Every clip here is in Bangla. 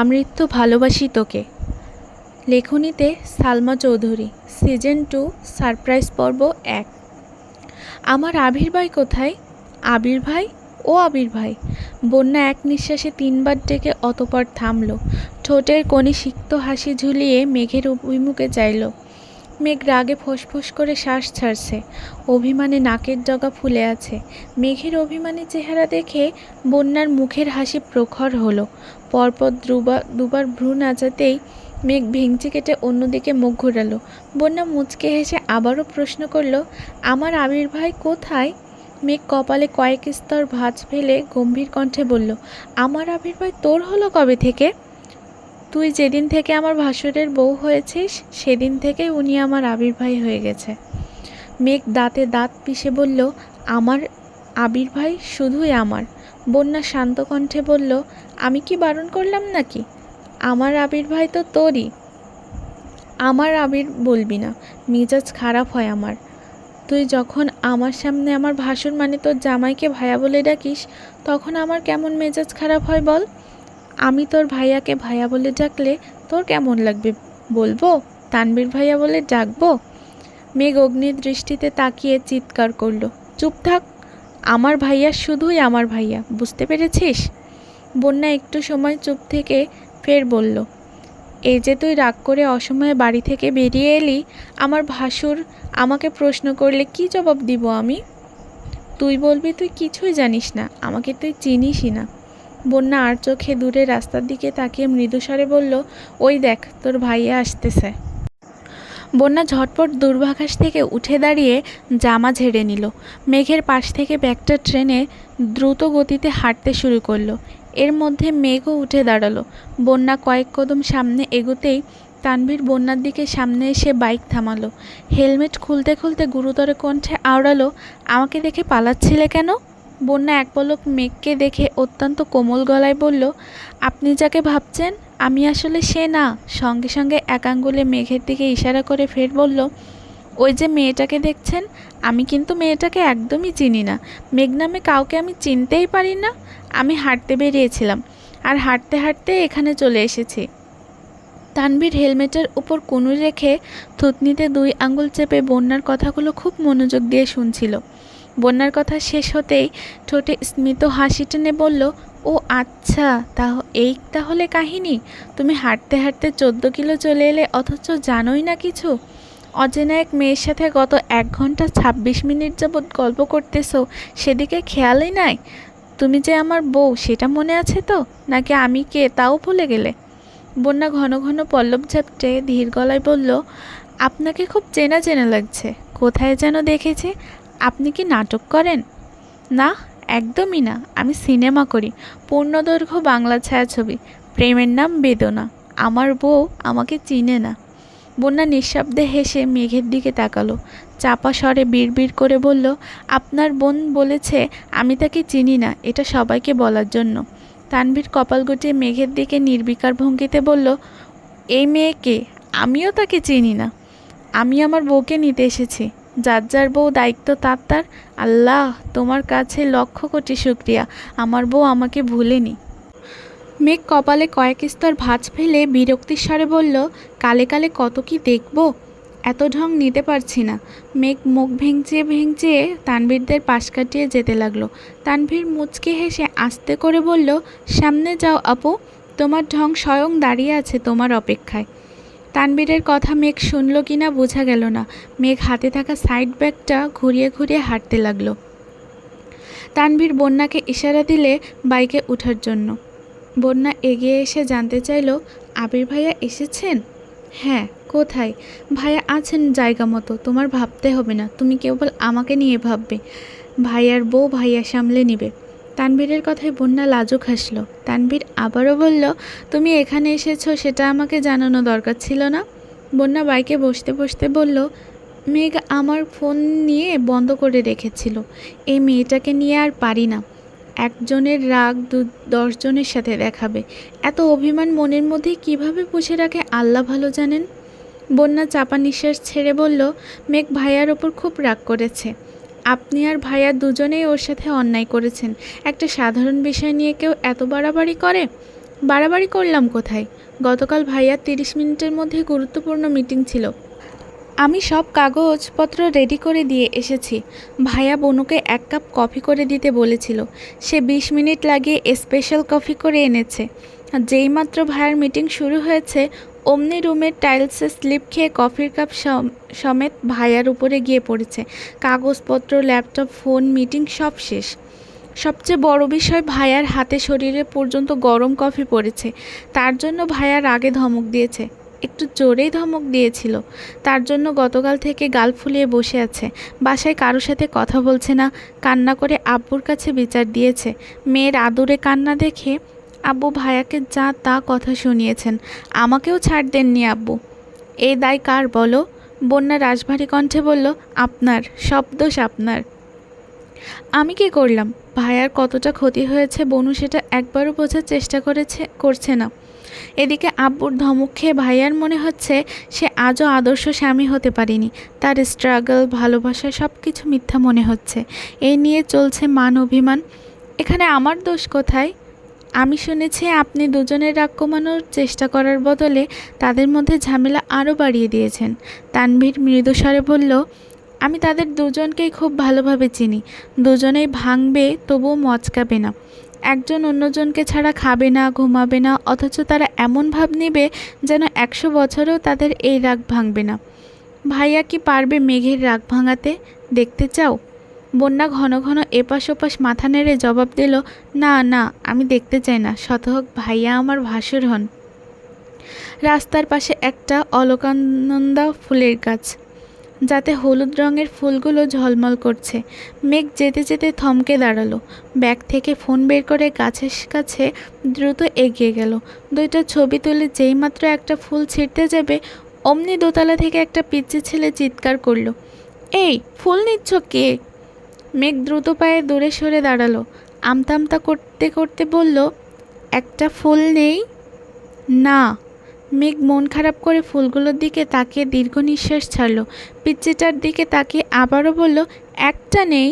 আমৃত্যু ভালোবাসি তোকে। লেখনীতে Salma Chowdhury season two surprise পর্ব এক। আমার আবির ভাই কোথায়? আবির ভাই? ও আবির ভাই। বন্যা এক নিঃশ্বাসে তিনবার ডেকে অতপর থামল। ঠোঁটের কোণে সিক্ত হাসি ঝুলিয়ে মেঘের অভিমুখে চাইল। মেঘ রাগে ফোঁস করে শ্বাস ছাড়ছে। অভিমানে নাকের ডগা ফুলে আছে। মেঘের অভিমানী চেহারা দেখে বন্যার মুখের হাসি প্রখর হলো। পরপর দুবার দুবার ভ্রু নাচাতেই মেঘ ভেঙচি কেটে অন্যদিকে মুখ ঘোরালো। বন্যা মুচকে হেসে আবারও প্রশ্ন করল, আমার আবির ভাই কোথায়? মেঘ কপালে কয়েক স্তর ভাঁজ ফেলে গম্ভীর কণ্ঠে বলল, আমার আবির ভাই তোর হলো কবে থেকে? তুই যেদিন থেকে আমার ভাসুরের বউ হয়েছিস, সেদিন থেকেই উনি আমার আবির ভাই হয়ে গেছে। মেঘ দাঁতে দাঁত পিষে বলল, আমার আবির ভাই শুধুই আমার। বন্যা শান্ত কণ্ঠে বলল, আমি কি বারণ করলাম নাকি? আমার আবির ভাই তো তোরই। আমার আবির বলবি না, মেজাজ খারাপ হয় আমার। তুই যখন আমার সামনে আমার ভাসুর মানে তোর জামাইকে ভায়া বলে ডাকিস, তখন আমার কেমন মেজাজ খারাপ হয় বল? আমি তোর ভাইয়াকে ভাইয়া বলে ডাকলে তোর কেমন লাগবে বলব? তানবীর ভাইয়া বলে ডাকবো? মেঘ অগ্নির দৃষ্টিতে তাকিয়ে চিৎকার করল, চুপ থাক, আমার ভাইয়া শুধুই আমার ভাইয়া, বুঝতে পেরেছিস? বন্যা একটু সময় চুপ থেকে ফের বলল, এই যে তুই রাগ করে অসময়ে বাড়ি থেকে বেরিয়ে এলি, আমার ভাসুর আমাকে প্রশ্ন করলে কি জবাব দিব আমি? তুই বলবি, তুই কিছুই জানিস না, আমাকে তুই চিনিসই না। বন্যা আর চোখে দূরে রাস্তার দিকে তাকিয়ে মৃদুস্বরে বলল, ওই দেখ, তোর ভাইয়া আসতেছে। বন্যা ঝটপট দূর্বাঘাস থেকে উঠে দাঁড়িয়ে জামা ঝেড়ে নিল। মেঘের পাশ থেকে ব্যাগটা ট্রেনে দ্রুত গতিতে হাঁটতে শুরু করল। এর মধ্যে মেঘও উঠে দাঁড়াল। বন্যা কয়েক কদম সামনে এগোতেই তানভীর বন্যার দিকে সামনে এসে বাইক থামালো। হেলমেট খুলতে খুলতে গুরুতর কণ্ঠে আওড়ালো, আমাকে দেখে পালাচ্ছিলে কেন? বন্যা এক পলক মেঘকে দেখে অত্যন্ত কোমল গলায় বলল, আপনি যাকে ভাবছেন, আমি আসলে সে না। সঙ্গে সঙ্গে এক আঙ্গুলে মেঘের দিকে ইশারা করে ফের বলল, ওই যে মেয়েটাকে দেখছেন? আমি কিন্তু মেয়েটাকে একদমই চিনি না। মেঘ নামে কাউকে আমি চিনতেই পারি না। আমি হাঁটতে বেরিয়েছিলাম আর হাঁটতে হাঁটতে এখানে চলে এসেছি। তানভীর হেলমেটের উপর কুনু রেখে থুতনিতে দুই আঙ্গুল চেপে বন্যার কথাগুলো খুব মনোযোগ দিয়ে শুনছিল। বন্যার কথা শেষ হতেই ঠোঁটে স্মিত হাসি টেনে বলল, ও আচ্ছা তা এই তাহলে কাহিনী? তুমি হাঁটতে হাঁটতে চোদ্দ কিলো চলে এলে অথচ জানোই না কিছু। অজেনা এক মেয়ের সাথে গত এক ঘণ্টা ছাব্বিশ মিনিট যাবৎ গল্প করতেছো, সেদিকে খেয়ালই নাই। তুমি যে আমার বউ, সেটা মনে আছে তো? নাকি আমি কে, তাও ভুলে গেলে? বন্যা ঘন ঘন পল্লব ঝাপটে ধীর গলায় বলল, আপনাকে খুব চেনা চেনা লাগছে। কোথায় যেন দেখেছি। আপনি কি নাটক করেন? না, একদমই না। আমি সিনেমা করি। পূর্ণদৈর্ঘ্য বাংলা ছায়াছবি। প্রেমের নাম বেদনা। আমার বউ আমাকে চিনে না। বন্যা নিঃশব্দে হেসে মেঘের দিকে তাকালো। চাপা স্বরে বিড়বিড় করে বলল, আপনার বোন বলেছে আমি তাকে চিনি না। এটা সবাইকে বলার জন্য। তানভীর কপাল গুটিয়ে মেঘের দিকে নির্বিকার ভঙ্গিতে বলল, এই মেয়েকে আমিও তাকে চিনি না। আমি আমার বউকে নিতে এসেছি। যার যার বউ দায়িত্ব তার তার। আল্লাহ, তোমার কাছে লক্ষ কোটি শুক্রিয়া। আমার বউ আমাকে ভুলেনি। মেঘ কপালে কয়েক স্তর ভাঁজ ফেলে বিরক্তির স্বরে বলল, কালে কালে কত কি দেখব? এত ঢং নিতে পারছি না। মেঘ মুখ ভেঙচিয়ে ভেঙচিয়ে তানভীরদের পাশ কাটিয়ে যেতে লাগল। তানভীর মুচকে হেসে আস্তে করে বলল, সামনে যাও আপু। তোমার ঢং স্বয়ং দাঁড়িয়ে আছে তোমার অপেক্ষায়। তানবীরের কথা মেঘ শুনল কি না বোঝা গেল না। মেঘ হাতে থাকা সাইড ব্যাগটা ঘুরিয়ে ঘুরিয়ে হাঁটতে লাগল। তানবীর বন্যাকে ইশারা দিলে বাইকে ওঠার জন্য। বন্যা এগিয়ে এসে জানতে চাইল, আবির ভাইয়া এসেছেন? হ্যাঁ কোথায়? ভাইয়া আছেন জায়গা মতো, তোমার ভাবতে হবে না, তুমি কেবল আমাকে নিয়ে ভাববে। ভাইয়ার বউ ভাইয়া সামলে নিবে। তানভীরের কথায় বন্যা লাজুক হাসলো। তানভীর আবারও বলল, তুমি এখানে এসেছ, সেটা আমাকে জানানো দরকার ছিল না। বন্যা বাইকে বসতে বসতে বলল, মেঘ আমার ফোন নিয়ে বন্ধ করে রেখেছিল। এই মেয়েটাকে নিয়ে আর পারি না। একজনের রাগ দু, দশজনের সাথে দেখাবে। এত অভিমান মনের মধ্যে কীভাবে পুষে রাখে আল্লাহ ভালো জানেন? বন্যা চাপা নিঃশ্বাস ছেড়ে বলল, মেঘ ভাইয়ার ওপর খুব রাগ করেছে। আপনি আর ভাইয়া দুজনেই ওর সাথে অন্যায় করেছেন। একটা সাধারণ বিষয় নিয়ে কেউ এত বাড়াবাড়ি করে? বাড়াবাড়ি করলাম কোথায়? গতকাল ভাইয়ার তিরিশ মিনিটের মধ্যে গুরুত্বপূর্ণ মিটিং ছিল। আমি সব কাগজপত্র রেডি করে দিয়ে এসেছি। ভাইয়া বনুকে এক কাপ কফি করে দিতে বলেছিল। সে বিশ মিনিট লাগিয়ে স্পেশাল কফি করে এনেছে। যেইমাত্র ভাইয়ার মিটিং শুরু হয়েছে অমনি রুমের টাইলসে স্লিপ খেয়ে কফির কাপ সম- সমেত ভাইয়ার উপরে গিয়ে পড়েছে। কাগজপত্র, ল্যাপটপ, ফোন, মিটিং সব শেষ। সবচেয়ে বড় বিষয় ভাইয়ার হাতে শরীরে পর্যন্ত গরম কফি পড়েছে। তার জন্য ভাইয়ার আগে ধমক দিয়েছে। একটু জোরেই ধমক দিয়েছিল। তার জন্য গতকাল থেকে গাল ফুলিয়ে বসে আছে। বাসায় কারোর সাথে কথা বলছে না। কান্না করে আব্বুর কাছে বিচার দিয়েছে। মেয়ের আদুরে কান্না দেখে আব্বু ভায়াকে যা তা কথা শুনিয়েছেন, আমাকেও ছাড় দেননি আব্বু। এই দায় কার বলো? বন্যা রাজভারী কণ্ঠে বলল, আপনার, সব দোষ আপনার। আমি কি করলাম? ভাইয়ার কতটা ক্ষতি হয়েছে বনু সেটা একবারও বোঝার চেষ্টা করেছে, করছে না। এদিকে আব্বুর ধমক খেয়ে ভাইয়ার মনে হচ্ছে সে আজও আদর্শ স্বামী হতে পারেনি। তার স্ট্রাগল ভালোবাসা সব কিছু মিথ্যা মনে হচ্ছে। এই নিয়ে চলছে মান অভিমান। এখানে আমার দোষ কোথায়? আমি শুনেছি আপনি দুজনের রাগ কমানোর চেষ্টা করার বদলে তাদের মধ্যে ঝামেলা আরও বাড়িয়ে দিয়েছেন। তানভীর মৃদুস্বরে বলল, আমি তাদের দুজনকেই খুব ভালোভাবে চিনি। দুজনেই ভাঙবে, তবুও মচকাবে না। একজন অন্যজনকে ছাড়া খাবে না, ঘুমাবে না, অথচ তারা এমন ভাব নেবে যেন একশো বছরেও তাদের এই রাগ ভাঙবে না। ভাইয়া কি পারবে মেঘের রাগ ভাঙাতে? দেখতে চাও? বন্যা ঘন ঘন এপাশ ওপাশ মাথা নেড়ে জবাব দিল, না না, আমি দেখতে চাই না, শতহক ভাইয়া আমার ভাসুর হন। রাস্তার পাশে একটা অলকানন্দা ফুলের গাছ, যাতে হলুদ রঙের ফুলগুলো ঝলমল করছে। মেঘ যেতে যেতে থমকে দাঁড়াল। ব্যাগ থেকে ফোন বের করে গাছের কাছে দ্রুত এগিয়ে গেল। দুইটা ছবি তুলে যেইমাত্র একটা ফুল ছিঁড়তে যাবে, অমনি দোতলা থেকে একটা পিচ্ছি ছেলে চিৎকার করল, এই, ফুল নিচ্ছ কে? মেঘ দ্রুত পায়ে দূরে সরে দাঁড়াল। আমতা আমতা করতে করতে বলল, একটা ফুল নেই? না। মেঘ মন খারাপ করে ফুলগুলোর দিকে তাকিয়ে দীর্ঘ নিঃশ্বাস ছাড়লো। পিচ্চিটার দিকে তাকিয়ে আবারও বলল, একটা নেই?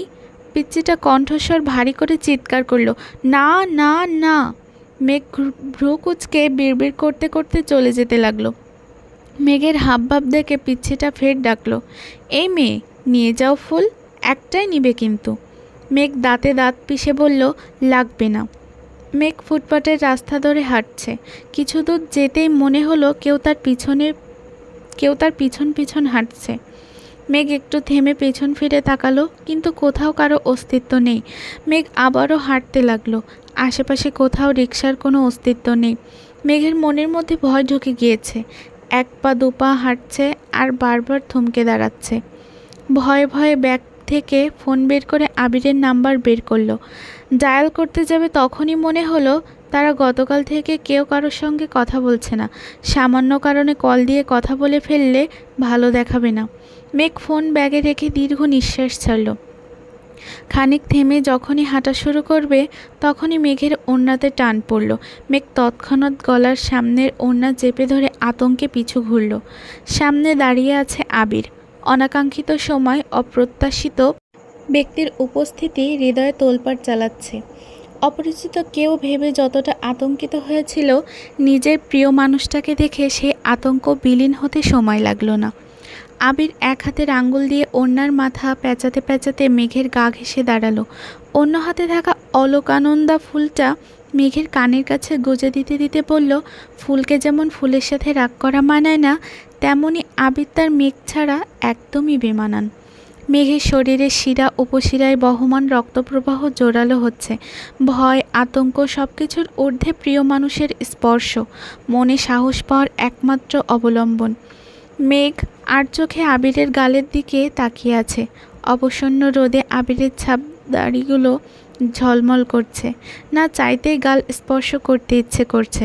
পিচ্চিটা কণ্ঠস্বর ভারী করে চিৎকার করল, না না না। মেঘ ভ্রু কুচকে বিড়বিড় করতে করতে চলে যেতে লাগল। মেঘের হাবভাব দেখে পিচ্ছিটা ফের ডাকলো, এই মেয়ে, নিয়ে যাও ফুল। একটাই নিবে কিন্তু। মেঘ দাঁতে দাঁত পিষে বলল, লাগবে না। মেঘ ফুটপাতের রাস্তা ধরে হাঁটছে। কিছু দূর যেতেই মনে হলো কেউ তার পিছনে, কেউ তার পিছন পিছন হাঁটছে। মেঘ একটু থেমে পেছন ফিরে তাকালো, কিন্তু কোথাও কারও অস্তিত্ব নেই। মেঘ আবারও হাঁটতে লাগল। আশেপাশে কোথাও রিক্সার কোনো অস্তিত্ব নেই। মেঘের মনের মধ্যে ভয় ঢুকে গিয়েছে। এক পা দু পা হাঁটছে আর বারবার থমকে দাঁড়াচ্ছে। ভয়ে ভয়ে ব্যাগ থেকে ফোন বের করে আবিরের নাম্বার বের করল। ডায়াল করতে যাবে তখনই মনে হলো তারা গতকাল থেকে কেউ কারোর সঙ্গে কথা বলছে না। সামান্য কারণে কল দিয়ে কথা বলে ফেললে ভালো দেখাবে না। মেঘ ফোন ব্যাগে রেখে দীর্ঘ নিঃশ্বাস ছাড়ল। খানিক থেমে যখনই হাঁটা শুরু করবে, তখনই মেঘের ওড়নাতে টান পড়ল। মেঘ তৎক্ষণাৎ গলার সামনের ওড়না চেপে ধরে আতঙ্কে পিছু ঘুরল। সামনে দাঁড়িয়ে আছে আবির। অনাকাঙ্ক্ষিত সময় অপ্রত্যাশিত ব্যক্তির উপস্থিতি হৃদয়ে তোলপাট চালাচ্ছে। অপরিচিত কেউ ভেবে যতটা আতঙ্কিত হয়েছিল, নিজের প্রিয় মানুষটাকে দেখে সে আতঙ্ক বিলীন হতে সময় লাগল না। আবির এক হাতের আঙ্গুল দিয়ে অন্যার মাথা পেঁচাতে পেঁচাতে মেঘের গা ঘেঁষে দাঁড়াল। অন্য হাতে থাকা অলোকানন্দা ফুলটা মেঘের কানের কাছে গুজে দিতে দিতে বলল, ফুলকে যেমন ফুলের সাথে রাগ করা মানায় না, তেমনি আবির তার মেঘ ছাড়া একদমই বেমানান। মেঘের শরীরে শিরা উপশিরায় বহমান রক্তপ্রবাহ জোরালো হচ্ছে। ভয়, আতঙ্ক সব কিছুর ঊর্ধ্বে প্রিয় মানুষের স্পর্শ, মনে সাহস পাওয়ার একমাত্র অবলম্বন। মেঘ আর চোখে আবিরের গালের দিকে তাকিয়ে আছে। অবসন্ন রোদে আবিরের ছাপ দাড়িগুলো ঝলমল করছে। না চাইতেই গাল স্পর্শ করতে ইচ্ছে করছে।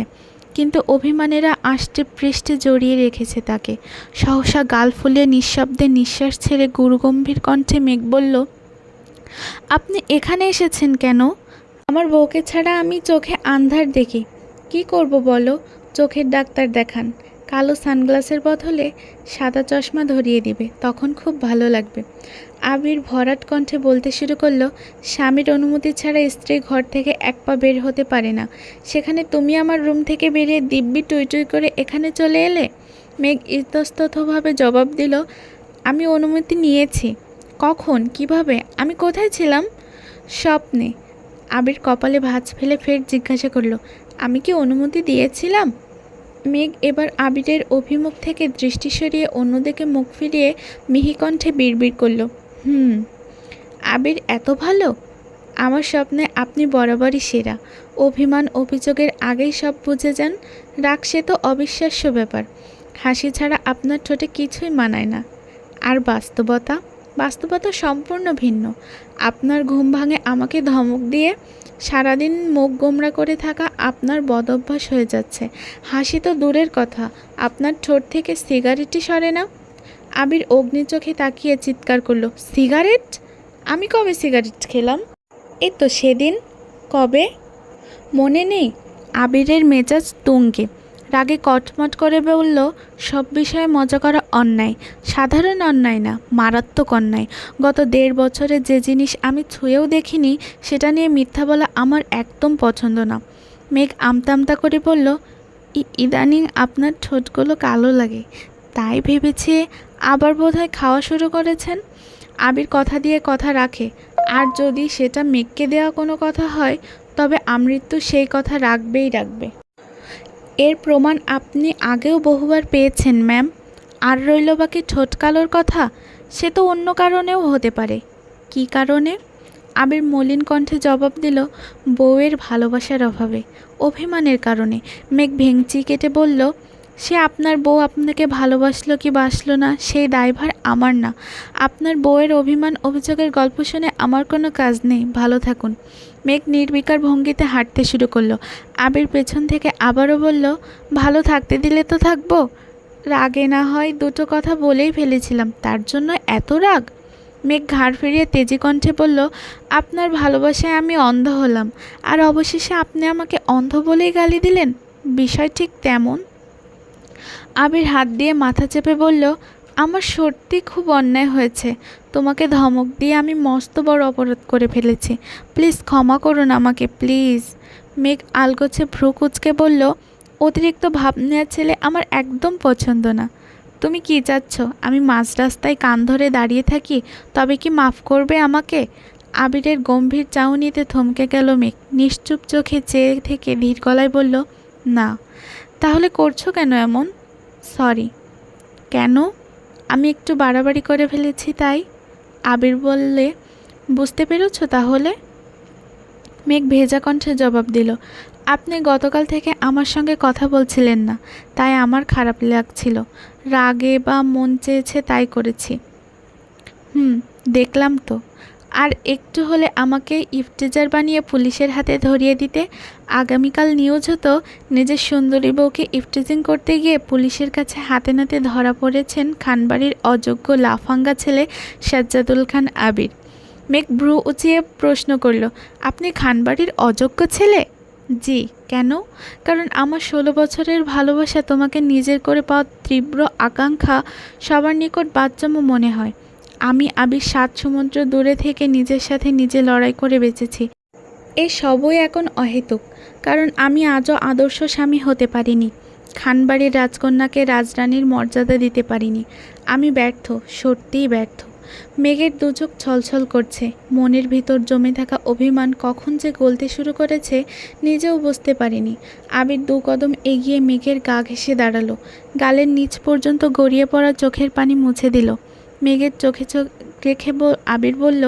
কিন্তু অভিমানেরা আষ্টে পৃষ্ঠে জড়িয়ে রেখেছে তাকে। সহসা গাল ফুলে নিঃশব্দে নিঃশ্বাস ছেড়ে গুরুগম্ভীর কণ্ঠে মেঘ বলল, আপনি এখানে এসেছেন কেন? আমার বউকে ছাড়া আমি চোখে আন্ধার দেখি। কি করব বলো? চোখের ডাক্তার দেখান। কালো সানগ্লাসের বদলে সাদা চশমা ধরিয়ে দিবে, তখন খুব ভালো লাগবে। আবির ভরাট কণ্ঠে বলতে শুরু করল, স্বামীর অনুমতি ছাড়া স্ত্রী ঘর থেকে এক পা বের হতে পারে না। সেখানে তুমি আমার রুম থেকে বেরিয়ে দিব্যি টুই টুই করে এখানে চলে এলে? মেঘ ইতস্ততভাবে জবাব দিল, আমি অনুমতি নিয়েছি। কখন? কীভাবে? আমি কোথায় ছিলাম? স্বপ্নে। আবির কপালে ভাঁজ ফেলে ফের জিজ্ঞাসা করল, আমি কি অনুমতি দিয়েছিলাম? মেঘ এবার আবিরের অভিমুখ থেকে দৃষ্টি সরিয়ে অন্যদিকে মুখ ফিরিয়ে মিহিকণ্ঠে বিড়বিড় করল, হুম, আবির এত ভালো? আমার স্বপ্নে আপনি বরাবরই সেরা। অভিমান, অভিযোগের আগেই সব বুঝে যান। রাগ সে তো অবিশ্বাস্য ব্যাপার। হাসি ছাড়া আপনার ঠোঁটে কিছুই মানায় না। আর বাস্তবতা? বাস্তবতা সম্পূর্ণ ভিন্ন। আপনার ঘুম ভাঙে আমাকে ধমক দিয়ে সারাদিন মুখ গোমরা করে থাকা আপনার বদভ্যাস হয়ে যাচ্ছে। হাসি তো দূরের কথা। আপনার ঠোঁট থেকে সিগারেটই সরে না। আবির অগ্নি চোখে তাকিয়ে চিৎকার করল, সিগারেট? আমি কবে সিগারেট খেলাম? এই তো সেদিন। কবে? মনে নেই। আবিরের মেজাজ তুঙ্গে। রাগে কটমট করে বলল, সব বিষয়ে মজা করা অন্যায়। সাধারণ অন্যায় না, মারাত্মক অন্যায়। গত দেড় বছরে যে জিনিস আমি ছুঁয়েও দেখিনি, সেটা নিয়ে মিথ্যা বলা আমার একদম পছন্দ না। মেঘ আমতা আমতা করে বলল, "ই- ইদানিং আপনার ঠোঁটগুলো কালো লাগে। তাই ভেবেছি আবার বোধহয় খাওয়া শুরু করেছেন। আবির কথা দিয়ে কথা রাখে। আর যদি সেটা মেঘকে দেওয়া কোনো কথা হয়, তবে আমৃত্যু সেই কথা রাখবেই রাখবে। এর প্রমাণ আপনি আগেও বহুবার পেয়েছেন, ম্যাম। আর রইল বাকি ঠোঁট কালোর কথা, সে তো অন্য কারণেও হতে পারে। কী কারণে? আবির মলিন কণ্ঠে জবাব দিল, বউয়ের ভালোবাসার অভাবে, অভিমানের কারণে। মেঘ ভেংচি কেটে বলল, সে আপনার বউ আপনাকে ভালোবাসলো কি বাসলো না, সেই দায়ভার আমার না। আপনার বউয়ের অভিমান, অভিযোগের গল্প শুনে আমার কোনো কাজ নেই। ভালো থাকুন। মেঘ নির্বিকার ভঙ্গিতে হাঁটতে শুরু করল। আবির পেছন থেকে আবারও বলল, ভালো থাকতে দিলে তো থাকব। রাগে না হয় দুটো কথা বলেই ফেলেছিলাম, তার জন্য এত রাগ? মেঘ ঘাড় ফিরিয়ে তেজি কণ্ঠে বলল, আপনার ভালোবাসায় আমি অন্ধ হলাম, আর অবশেষে আপনি আমাকে অন্ধ বলেই গালি দিলেন? বিষয় ঠিক তেমন? আবির হাত দিয়ে মাথা চেপে বলল আমার সত্যি খুব অন্যায় হয়েছে। তোমাকে ধমক দিয়ে আমি মস্ত বড় অপরাধ করে ফেলেছি। প্লিজ ক্ষমা করুন আমাকে, প্লিজ। মেঘ আলগোছে ভ্রু কুচকে বলল, অতিরিক্ত ভাব নেওয়া ছেলে আমার একদম পছন্দ না। তুমি কি চাচ্ছ, আমি মাঝ রাস্তায় কান ধরে দাঁড়িয়ে থাকি? তবে কি মাফ করবে আমাকে? আবিরের গম্ভীর চাউনিতে থমকে গেল মেঘ। নিশ্চুপ চোখে চেয়ে থেকে ধীর গলায় বলল, না। তাহলে করছ কেন এমন? সরি। কেন? আমি একটু বাড়াবাড়ি করে ফেলেছি তাই। আবির বললে, বুঝতে পেরেছ তাহলে? মেঘ ভেজা কণ্ঠে জবাব দিল, আপনি গতকাল থেকে আমার সঙ্গে কথা বলছিলেন না, তাই আমার খারাপ লাগছিল। রাগে বা মন চেয়েছে তাই করেছি। হুম, দেখলাম তো। আর একটু হলে আমাকে ইফতেজার বানিয়ে পুলিশের হাতে ধরিয়ে দিতে। আগামীকাল নিউজ হতো, নিজের সুন্দরী বউকে ইফটেজিং করতে গিয়ে পুলিশের কাছে হাতে নাতে ধরা পড়েছেন খানবাড়ির অযোগ্য লাফাঙ্গা ছেলে সাজ্জাদুল খান আবির। মেঘ ভ্রু উঁচিয়ে প্রশ্ন করল, আপনি খানবাড়ির অযোগ্য ছেলে? জি, কেন? কারণ আমার ষোলো বছরের ভালোবাসা তোমাকে নিজের করে পাওয়ার তীব্র আকাঙ্ক্ষা সবার নিকট বাচ্চামো মনে হয়। আমি আবির সাত সমুদ্র দূরে থেকে নিজের সাথে নিজে লড়াই করে বেঁচেছি। এ সবই এখন অহেতুক, কারণ আমি আজও আদর্শ স্বামী হতে পারিনি। খানবাড়ির রাজকন্যাকে রাজরানীর মর্যাদা দিতে পারিনি। আমি ব্যর্থ, সত্যিই ব্যর্থ। মেঘের দুচোখ ছলছল করছে। মনের ভিতর জমে থাকা অভিমান কখন যে গলতে শুরু করেছে নিজেও বুঝতে পারিনি। আবির দু কদম এগিয়ে মেঘের গা ঘেঁষে দাঁড়াল। গালের নিচ পর্যন্ত গড়িয়ে পড়া চোখের পানি মুছে দিল। মেঘের চোখে চোখ রেখে আবির বলল,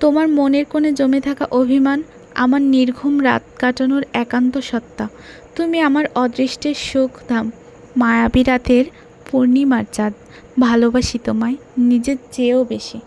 তোমার মনের কোণে জমে থাকা অভিমান আমার নির্ঘুম রাত কাটানোর একান্ত সত্তা। তুমি আমার অদৃষ্টের সুখ ধাম মায়াবী রাতের পূর্ণিমার চাঁদ। ভালোবাসি তোমায়, নিজের চেয়েও বেশি।